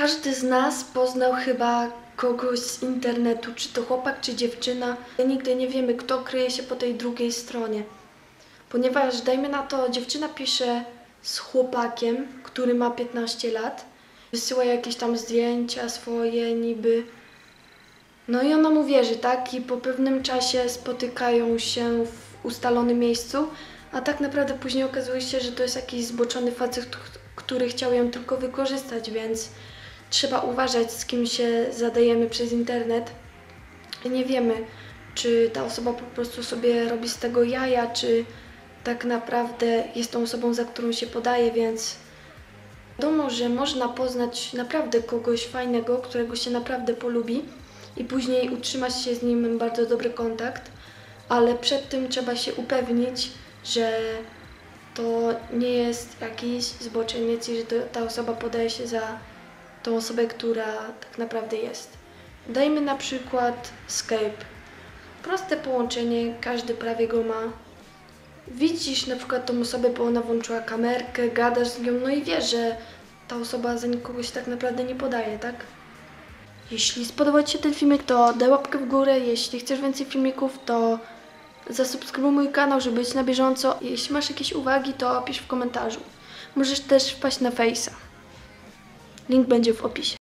Każdy z nas poznał chyba kogoś z internetu, czy to chłopak, czy dziewczyna. Nigdy nie wiemy, kto kryje się po tej drugiej stronie. Ponieważ, dajmy na to, dziewczyna pisze z chłopakiem, który ma 15 lat, wysyła jakieś tam zdjęcia swoje, niby. No i ona mu wierzy, tak? I po pewnym czasie spotykają się w ustalonym miejscu, a tak naprawdę później okazuje się, że to jest jakiś zboczony facet, który chciał ją tylko wykorzystać, więc trzeba uważać, z kim się zadajemy przez internet. Nie wiemy, czy ta osoba po prostu sobie robi z tego jaja, czy tak naprawdę jest tą osobą, za którą się podaje, więc wiadomo, że można poznać naprawdę kogoś fajnego, którego się naprawdę polubi i później utrzymać się z nim bardzo dobry kontakt, ale przed tym trzeba się upewnić, że to nie jest jakiś zboczeniec i że ta osoba podaje się za tą osobę, która tak naprawdę jest. Dajmy na przykład Skype. Proste połączenie, każdy prawie go ma. Widzisz na przykład tą osobę, bo ona włączyła kamerkę, gadasz z nią, no i wiesz, że ta osoba za nikogo się tak naprawdę nie podaje, tak? Jeśli spodobał Ci się ten filmik, to daj łapkę w górę. Jeśli chcesz więcej filmików, to zasubskrybuj mój kanał, żeby być na bieżąco. Jeśli masz jakieś uwagi, to pisz w komentarzu. Możesz też wpaść na Face'a. Link będzie w opisie.